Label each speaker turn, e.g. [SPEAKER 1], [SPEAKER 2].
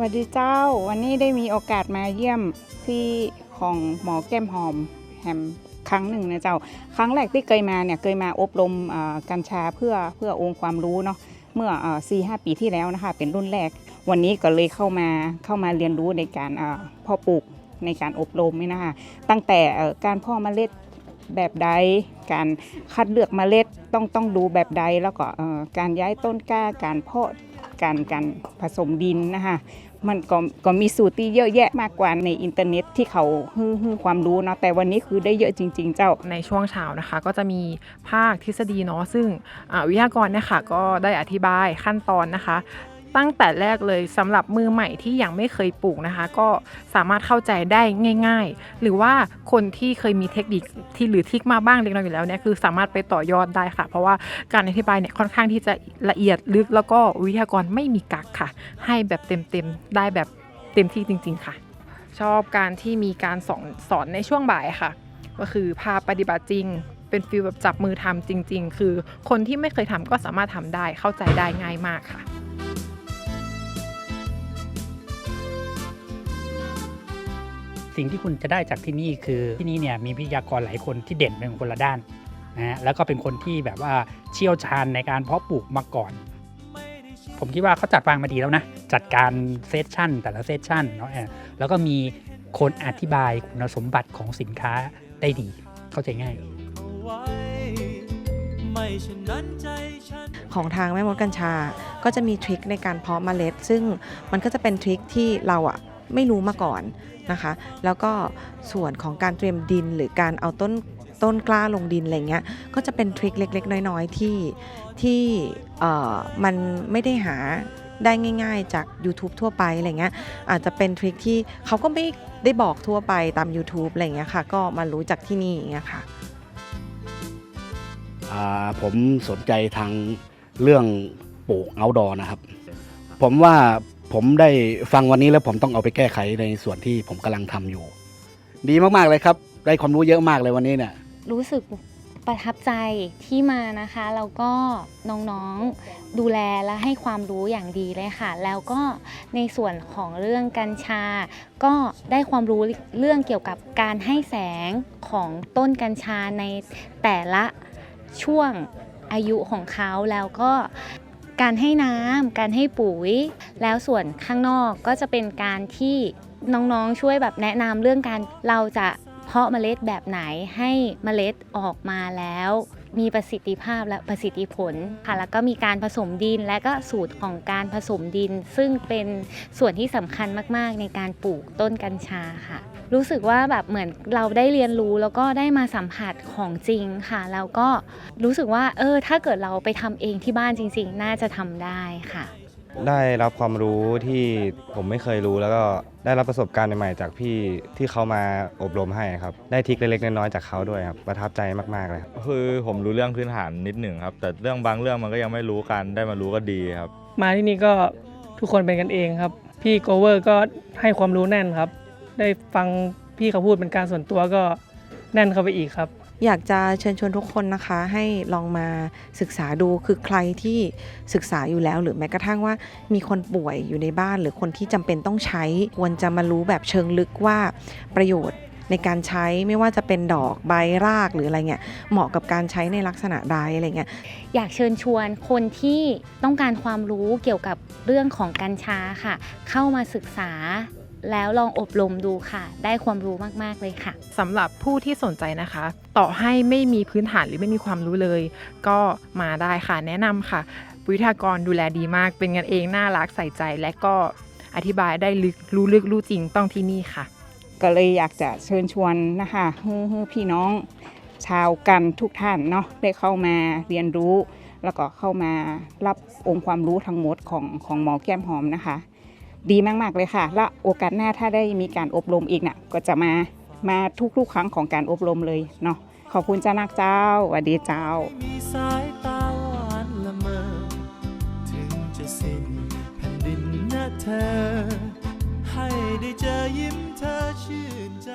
[SPEAKER 1] วัสดีเจ้า วันนี้ได้มีโอกาสมาเยี่ยมที่ของหมอแก้มหอมแฮมครั้งหนึ่งนะเจ้า ครั้งแรกที่เคยมาเนี่ยเคยมาอบรมกัญชาเพื่อเพื่อองค์ความรู้เนาะเมื่อสี่ห้าปีที่แล้วนะคะ เป็นรุ่นแรก วันนี้ก็เลยเข้ามาเข้ามาเรียนรู้ในการอ่าเพาะปลูกในการอบรมนี่นะคะ ตั้งแต่การพาะเมล็ดแบบใด การคัดเลือกเมล็ดต้องต้องดูแบบใด แล้วก็การย้ายต้นกล้าการเพาะ การการผสมดินนะคะมันก็ก็มีสูตรที่เยอะแยะมากกว่าในอินเทอร์เน็ตที่เขาให้ให้ความรู้เนาะแต่วันนี้คือได้เยอะจริง ๆ เจ้า
[SPEAKER 2] ในช่วงเช้านะคะ ก็จะมีภาคทฤษฎีเนาะซึ่งวิทยากรเนี่ยค่ะก็ได้อธิบายขั้นตอนนะคะ ตั้งแต่แรกเลยสำหรับมือใหม่ที่ยังไม่เคยปลูกนะคะ ก็สามารถเข้าใจได้ง่าย ๆ หรือว่าคนที่เคยมีเทคนิคที่หรือทิกมาบ้างเล็กน้อยอยู่แล้วเนี่ยคือสามารถไปต่อยอดได้ค่ะ เพราะว่าการอธิบายเนี่ยค่อนข้างที่จะละเอียดลึกแล้วก็วิทยากรไม่มีกักค่ะ ให้แบบเต็มๆได้แบบเต็มที่จริง ๆค่ะ ชอบการที่มีการสอนสอนในช่วงบ่ายค่ะ ก็คือพาปฏิบัติจริงเป็นฟิลแบบจับมือทำจริง ๆ คือคนที่ไม่เคยทำก็สามารถทำได้เข้าใจได้ง่ายมากค่ะ
[SPEAKER 3] สิ่งที่คุณจะได้จากที่นี่คือที่นี่เนี่ยมีวิทยากรหลายคนที่เด่นเป็นคนละด้านนะฮะแล้วก็เป็นคนที่แบบว่าเชี่ยวชาญในการเพาะปลูกมาก่อน ผมคิดว่าเขาจัดวางมาดีแล้วนะ จัดการเซสชั่นแต่ละเซสชั่นเนาะเออแล้วก็มีคนอธิบายคุณสมบัติของสินค้าได้ดี เข้าใจง่าย
[SPEAKER 4] ไม่เช่นนั้นใจฉัน
[SPEAKER 5] ของทางแม่มดกัญชา ก็จะมีทริคในการเพาะเมล็ด ซึ่งมันก็จะเป็นทริคที่เราอะ ไม่รู้มาก่อนนะคะ แล้วก็ส่วนของการเตรียมดินหรือการเอาต้นต้นกล้าลงดินอะไรเงี้ยก็จะเป็นทริคเล็ก ๆ น้อยๆที่ที่เอ่อมันไม่ได้หาได้ง่าย ๆ จาก YouTube ทั่วไปอะไรเงี้ยอาจจะเป็นทริคที่เขาก็ไม่ได้บอกทั่วไปตาม YouTube อะไรเงี้ยค่ะ ก็มารู้จากที่นี่อย่างเงี้ยค่ะ
[SPEAKER 6] อ่าผมสนใจทางเรื่องปลูกเอาดอนะครับ ผมว่า ผมได้ฟังวันนี้แล้วผมต้องเอาไปแก้ไขในส่วนที่ผมกำลังทำอยู่ ดีมากๆเลยครับ ได้ความรู้เยอะมากเลยวันนี้เนี่ย
[SPEAKER 7] รู้สึกประทับใจที่มานะคะแล้วก็น้องๆดูแลและให้ความรู้อย่างดีเลยค่ะ แล้วก็ในส่วนของเรื่องกัญชา ก็ได้ความรู้เรื่องเกี่ยวกับการให้แสงของต้นกัญชาในแต่ละช่วงอายุของเขาแล้วก็ การให้น้ำการให้ปุ๋ย แล้วส่วนข้างนอกก็จะเป็นการที่น้องๆช่วยแบบแนะนำเรื่องการเราจะเพาะเมล็ดแบบไหนให้เมล็ดออกมาแล้ว มีประสิทธิภาพและประสิทธิผลค่ะแล้วก็มีการผสมดินและก็สูตรของการผสมดิน ซึ่งเป็นส่วนที่สำคัญมากๆในการปลูกต้นกัญชาค่ะ รู้สึกว่าแบบเหมือนเราได้เรียนรู้แล้วก็ได้มาสัมผัสของจริงค่ะ แล้วก็รู้สึกว่าเออถ้าเกิดเราไปทำเองที่บ้านจริง ๆ น่าจะทำได้ค่ะ
[SPEAKER 8] ได้รับความรู้ที่ผมไม่เคยรู้แล้วก็ได้รับประสบการณ์ใหม่ๆจากพี่ที่เขามาอบรมให้ครับ ได้ทริคเล็กๆน้อยๆจากเขาด้วยครับประทับใจมากๆเลยครับ
[SPEAKER 9] คือผมรู้เรื่องพื้นฐานนิดหนึ่งครับ แต่เรื่องบางเรื่องมันก็ยังไม่รู้กันได้มารู้ก็ดีครับ
[SPEAKER 10] มาที่นี่ก็ทุกคนเป็นกันเองครับ พี่โกเวอร์ก็ให้ความรู้แน่นครับ ได้ฟังพี่เขาพูดเป็นการส่วนตัวก็แน่นเข้าไปอีกครับ
[SPEAKER 5] อยากจะเชิญชวนทุกคนนะคะให้ลองมาศึกษาดูคือใครที่ศึกษาอยู่แล้ว หรือแม้กระทั่งว่ามีคนป่วยอยู่ในบ้าน หรือคนที่จำเป็นต้องใช้ควรจะมารู้แบบเชิงลึกว่าประโยชน์ในการใช้ไม่ว่าจะเป็นดอกใบรากหรืออะไรเงี้ยเหมาะกับการใช้ในลักษณะใดอะไรเงี้ย
[SPEAKER 7] อยากเชิญชวนคนที่ต้องการความรู้เกี่ยวกับเรื่องของกัญชาค่ะ เข้ามาศึกษา แล้วลองอบรมดูค่ะ ได้ความรู้มากๆเลยค่ะ
[SPEAKER 2] สำหรับผู้ที่สนใจนะคะ ต่อให้ไม่มีพื้นฐานหรือไม่มีความรู้เลย ก็มาได้ค่ะแนะนำค่ะวิทยากรดูแลดีมาก เป็นกันเองน่ารักใส่ใจและก็อธิบายได้ลึกรู้ลึกรู้จริงต้องที่นี่ค่ะ
[SPEAKER 1] ก็เลยอยากจะเชิญชวนนะคะให้ให้พี่น้องชาวกันทุกท่านเนาะได้เข้ามาเรียนรู้ แล้วก็เข้ามารับองค์ความรู้ทั้งหมดของของหมอแก้มหอมนะคะ ดีมาก ๆ เลยค่ะ แล้วโอกาสหน้าถ้าได้มีการอบรมอีกนะ่ะก็จะมามาทุก ๆ ครั้งของการอบรมเลยเนาะขอบคุณเจ้านักเจ้าสวัสดีเจ้า
[SPEAKER 4] มีสายตาหวานละเมอถึงจะสิ้นแผ่นดินนะเธอ ให้ได้เจอยิ้มเธอชื่นใจ